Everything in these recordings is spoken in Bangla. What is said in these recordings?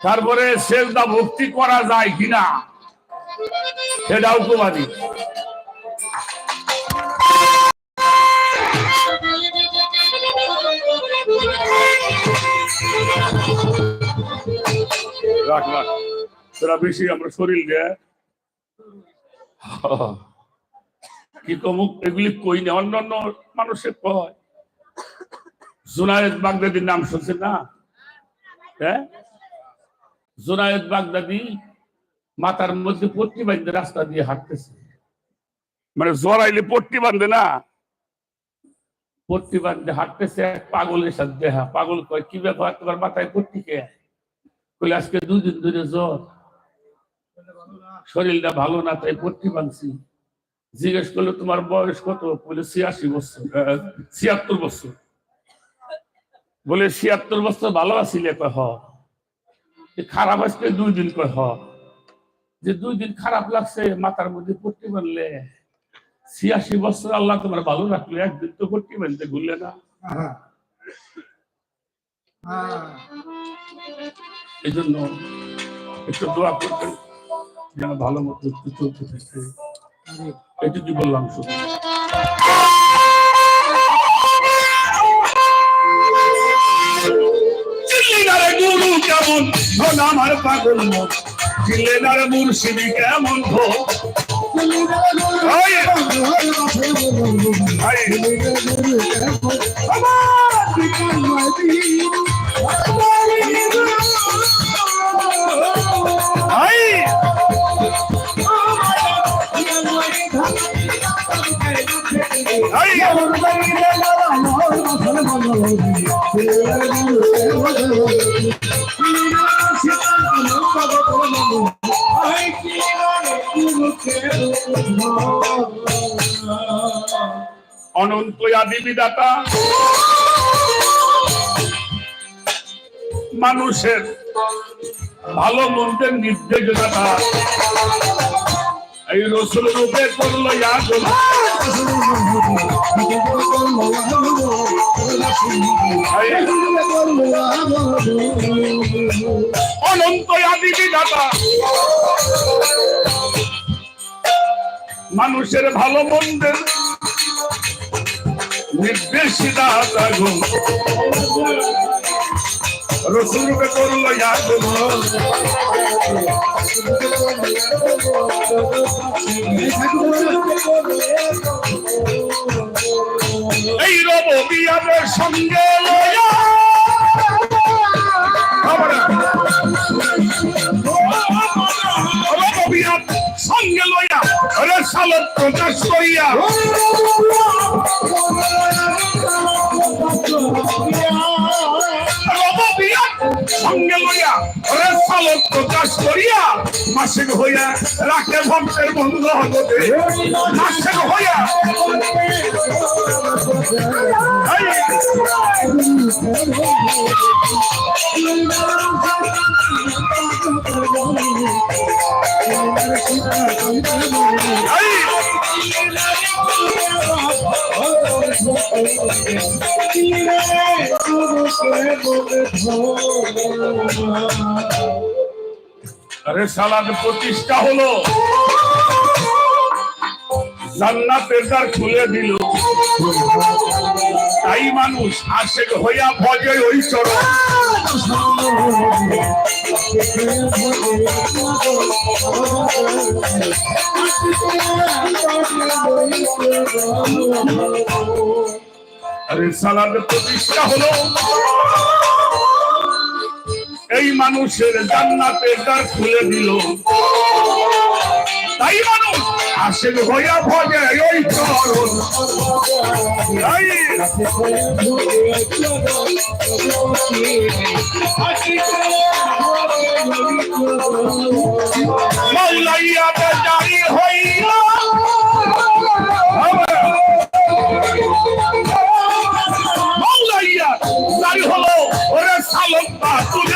তারপরে সেজদা ভক্তি করা যায় কিনা সেটাও তোমারই রাখ রাখ। তোরা বেশি আমরা শরীর দেয়। কি কমুক এগুলি কই না? অন্যান্য মানুষের কয় জুনায়েদ বাগদাদির নাম শুনছে না? হ্যাঁ? জুনায়েদ বাগদাদি মাথার মধ্যে পট্টি বাঁধতে রাস্তা দিয়ে হাঁটতেছে। মানে জড়াইলে পট্টি বাঁধে না? পট্টি বাঁধতে হাঁটতেছে এক পাগলের সাথে দেখা। পাগল কয় কি ব্যাপার? তোমার মাথায় পট্টি কে? কইলে আজকে দুদিন ধরে জ্বর। শরীরটা ভালো না তাই পট্টি বাঁধছি। জিজ্ঞেস করল তোমার বয়স কত? বলে ছিয়াশি বছর। ছিয়াত্তর বছর। বলে ছিয়াত্তর বছর ভালো আছিলে? কয় হ। খারাপ আজকে দুই দিন কয় হ? যে দুই দিন খারাপ লাগছে মাথার মধ্যে পট্টি বানলে ছিয়াশি বছর আল্লাহ তোমার ভালো রাখল একদিন তো পট্টি বানতে ভুললে না। এই জন্য একটু দোয়া করবেন যেন ভালো মতো চলতে থাকে। এটুকু বললাম শুধু। কেমন? ধন আমার পাগল মন চিল্লিদারে মুর্শিদি কেমন ধন অনন্ত আদি মানুষের ভালো মন্দের নির্দেশদাতা। এই রসুল রূপে করল অনন্ত আদি বিদাতা মানুষের ভালো মন্দের ইয়াদুল এই রব বিয়াদের সঙ্গে লয়া। সালত প্রকাশ করিয়া সঙ্গে লইয়া রে সালত প্রকাশ করিয়া মাসিক হইয়া রাখে ভক্তের বন্ধ হতে মাসিক হইয়া এই। সালাদ প্রতিষ্ঠা হলো। জান্নাতের দ্বার খুলে দিল। তাই মানুষ আশেক হইয়া ভজে ওই চরণ। আরে প্রতিষ্ঠা হলো। এই মানুষের জান্নাতের দ্বার খুলে দিল। তাই মানুষ আশেক হইয়া ভজে ওই চরণ। মৌলাইয়া হইল। মৌলাইয়া জারি হলো, ওরে সালম্বা তুলে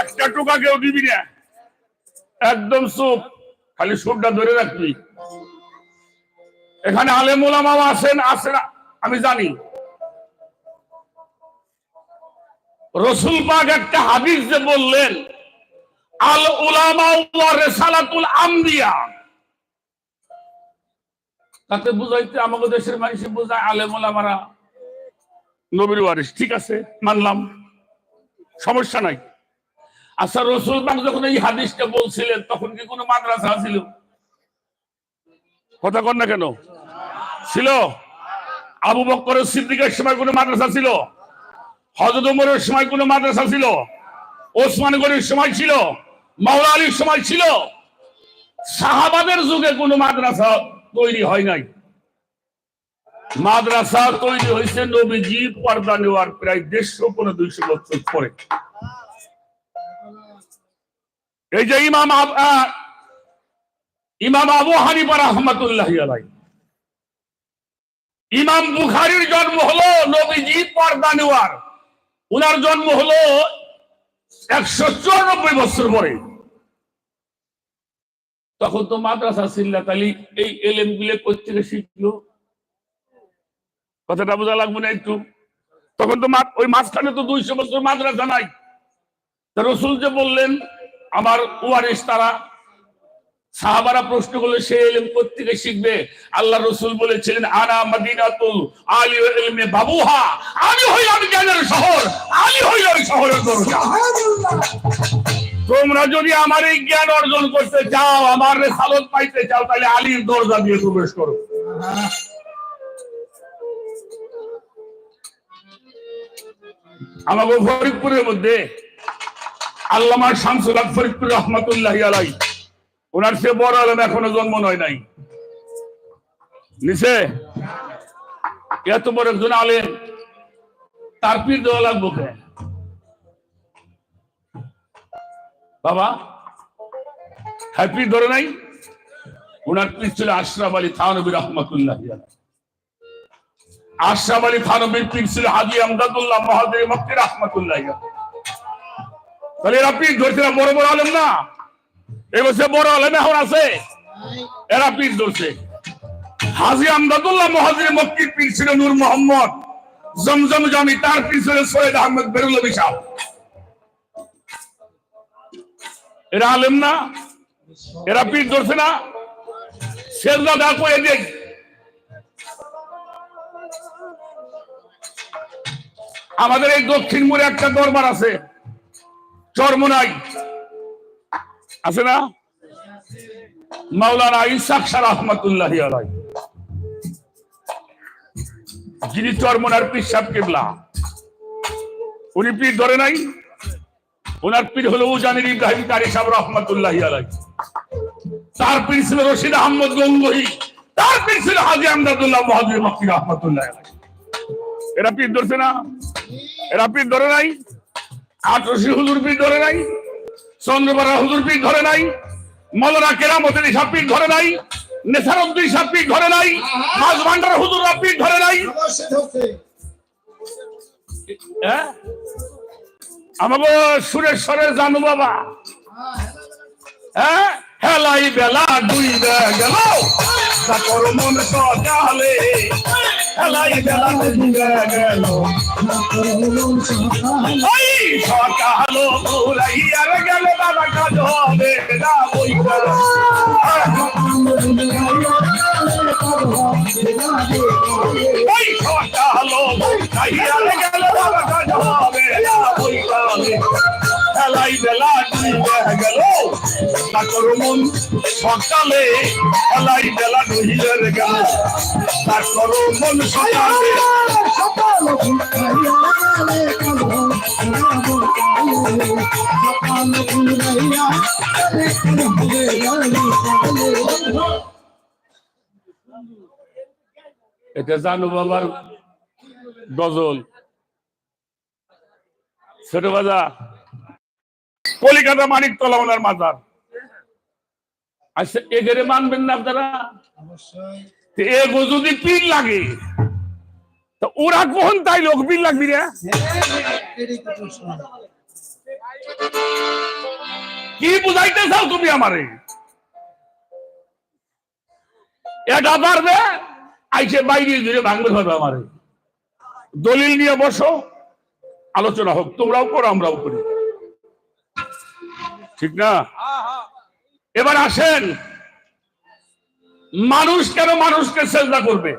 একটা টোকা কেউ দিবি না। একদম চুপ। খালি সুরটা ধরে রাখবি। এখানে আলেম ওলামাও আছেন আছেন, আমি জানি। রসুল পাক একটা হাদিস যে বললেন, আল উলামা রিসালাতুল আমবিয়া। তাতে বুঝাইতে আমাদের দেশের বোঝায় আলেম ওলামারা। নবীর ওয়ারিস ঠিক আছে, মানলাম। সমস্যা নাই। আচ্ছা রসুল পাক যখন এই হাদিসটা বলছিলেন, তখন কি কোনো মাদ্রাসা ছিল? কথা কর না কেন? ছিল। আবু বক্করের সিদ্দিকের সময় কোনো মাদ্রাসা ছিল? হজরত উমরের সময় কোনো মাদ্রাসা ছিল? ওসমান গনির সময় ছিল? মাওলা আলীর সময় ছিল? সাহাবাদের যুগে কোনো মাদ্রাসা তৈরি হয় নাই। মাদ্রাসা তৈরি হয়েছে নবীজি পর্দা নেওয়ার প্রায় দেড়শো পনেরো দুইশো বছর পরে। এই যে ইমাম ইমাম আবু হানিফা রহমতুল্লাহ আলাই ইমাম বুখারির জন্ম হলো নবীজি পর্দা নেওয়ার। উনার জন্ম হলো একশো চুরানব্বই বছর পরে। তখন তো মাদ্রাসা ছিল্লা তালি এই এলেমগুলো কোথেকে শিখলো? কথাটা বোঝা লাগবে না একটু? তখন তো ওই মাঝখানে তো দুইশো বছর মাদ্রাসা নাই। রসুল যে বললেন, আমার ওয়ারিস তারা সাহাবারা প্রশ্ন করলে, সে এলেম থেকে শিখবে? আল্লাহ রসুল বলেছিলেন, আনা মদিনাতুল আলী ইলমে বাবুহা। আমি হইলাম জ্ঞানের শহর। আমি হইলাম শহরের দরজা। তোমরা যদি আমার এই জ্ঞান অর্জন করতে চাও, আমার রেসালত পাইতে চাও, তাহলে আলীর দরজা দিয়ে প্রবেশ করো। আমাকে ফরিদপুরের মধ্যে আল্লামা শামসুল ফরিদপুর রহমতুল্লাহ আলাই ওনার সে বড় আলম এখনও জন্ম নয় নাই। নিচে? এত বড় একজন আলেম, তার পীর দেওয়া লাগবো কে? বাবা হ্যাঁ পীর ধরে নাই? ওনার পীর ছিল আশরাফ আলী থানবী রহমতুল্লাহ আশরাফ আলী থানবীর পীর ছিল হাজি আমদাদুল্লাহ মহাদেব মক্কি রহমতুল্লাহ তাহলে এরা পীর ধরছে না, বড় বড় আলেম না? এবছর বড় আলেম এখন আছে? এরা পীর ধরছে। হাজি আমদাদুল্লাহ মহাজির মক্কির পীর ছিল নূর মোহাম্মদ। জমজম জামি, তার পীর ছিল সৈয়দ আহমদ বেরুল্লাহ সাহ এরা আলেম না, এরা পীর ধরছে না। শেরদা দেখো এদিক আমাদের এই দক্ষিণ মোড়ে একটা দরবার আছে চরমনাই আছে না? মাওলানা ইসাক শাহ রহমতুল্লাহ যিনি চরমনার পীর সাহেব কেবলা। উনি পীর ধরে নাই। ওনার পীর হলো উজানির ইব্রাহিম কারি সাহেব রহমতুল্লাহ আলাই তার পীর ছিল রশিদ আহমদ গঙ্গোহী। তার পীর ছিল হাজি আমদাদুল্লাহ মহাজির মক্কি রহমতুল্লাহ আলাই এরা পীর ধরছে না? এরা পীর ধরে নাই? আটরশি হুজুর পীর ধরে নাই? চন্দ্রপাড়া হুজুর পীর ধরে নাই? মলরা কেরামতের ইসা পীর ধরে নাই? নেসারুদ্দিন ইসা পীর ধরে নাই? মাছ ভান্ডার হুজুররা পীর ধরে নাই? হ্যাঁ? আমাকে সুরেশ্বরে জানু বাবা। হ্যাঁ? হেলাই বেলা দুই গেল। তারপর মন গেল। গেল বাবা ওই সকাল উড়াইয়ার গেল বাবা না বই করো হেলাই বেলা দুই গেল তারপর মন সকালে হেলাই বেলা দুই গেল তারপর মন সকালে এটা জানু বাবার গজল। ছোট বাজা। কলিকাতা মানিক তলা মাজার। আচ্ছা এগেরে মানবেন না আপনারা? এগো যদি পিন লাগে, তা ওরা কখন তাই লোক পিন লাগবি রে? কি বুঝাইতে চাও তুমি আমারে? এটা পারবে আইসে বাইরে দিয়ে ভাঙবে হবে আমারে। দলিল নিয়ে বসো, আলোচনা হোক, তোমরাও করো, আমরাও করি। ঠিক না? এবার আসেন, মানুষ কেন মানুষকে সেজদা করবে?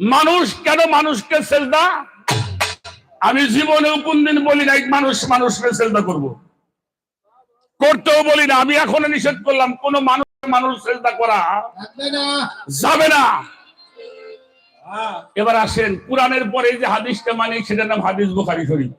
মানুষ কেন মানুষকে সেজদা? আমি জীবনেও কোনদিন বলি নাই, মানুষ মানুষকে সেজদা করব। করতেও বলি না, আমি এখনও নিষেধ করলাম, কোন মানুষ মানুষ সেজদা করা যাবে না। এবার আসেন কোরআনের পরে যে হাদিসটা মানে সেটার নাম হাদিস বোখারি শরীফ।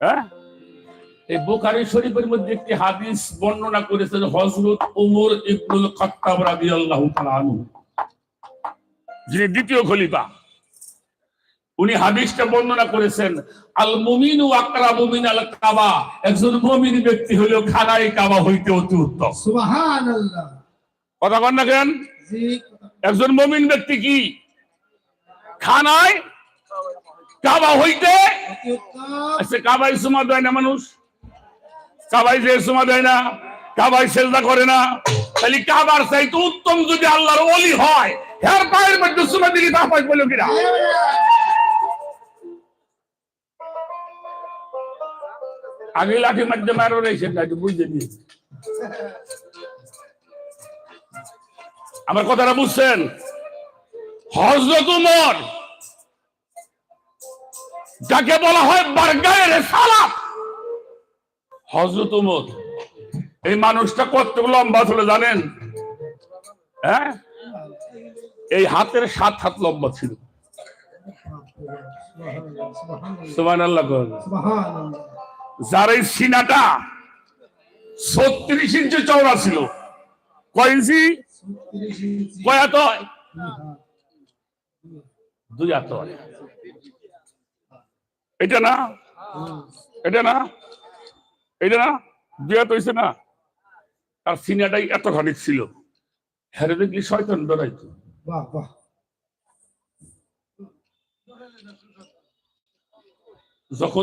হ্যাঁ? এই বোখারি শরীফের মধ্যে একটি হাদিস বর্ণনা করেছেন হজরত উমর ইবনুল খাত্তাব রাদিয়াল্লাহু তাআলা যিনি দ্বিতীয় খলিফা। উনি হাদিসটা বর্ণনা করেছেন আল মুমিনু আকরামু মিনাল কাবা একজন মুমিন ব্যক্তি হলো খানায় কাবা হইতে অতি উত্তম। সুবহানাল্লাহ। কথা কন না কেন? জি একজন মমিন ব্যক্তি কি? খানায় কাবা হইতে আচ্ছা কাবাই সুমা দেয় না মানুষ? কাবাই যে সুমা দেয় না কাবাই সেজদা করে না। তাহলে কাবার চাইতে উত্তম যদি আল্লাহর ওলি হয় হের পায়ের মধ্যে সুমা দিকে তা পাই বলো কিনা? আগে লাঠি মারতে মারো রয়েছে না একটু বুঝতে নিয়ে আমার কথাটা বুঝছেন? হজরত উমর, যাকে বলা হয় বারগায়ের সালাত। হজরত উমর, এই মানুষটা কত লম্বা ছিল জানেন? হ্যাঁ? এই হাতের সাত হাত লম্বা ছিল। সুমান আল্লাহ সুবহানাল্লাহ। যার এই সিনাটা ছত্রিশ ইঞ্চি চওড়া ছিল। কয় ইঞ্চি? 36 কয় হাত দুই হাত এটা না? এটা না? এটা না? দুই হাত হয়েছে না? তার সিনাটাই এত খানিক ছিল। হেরে দেখলি শয়তান বাহ বাহ। যখন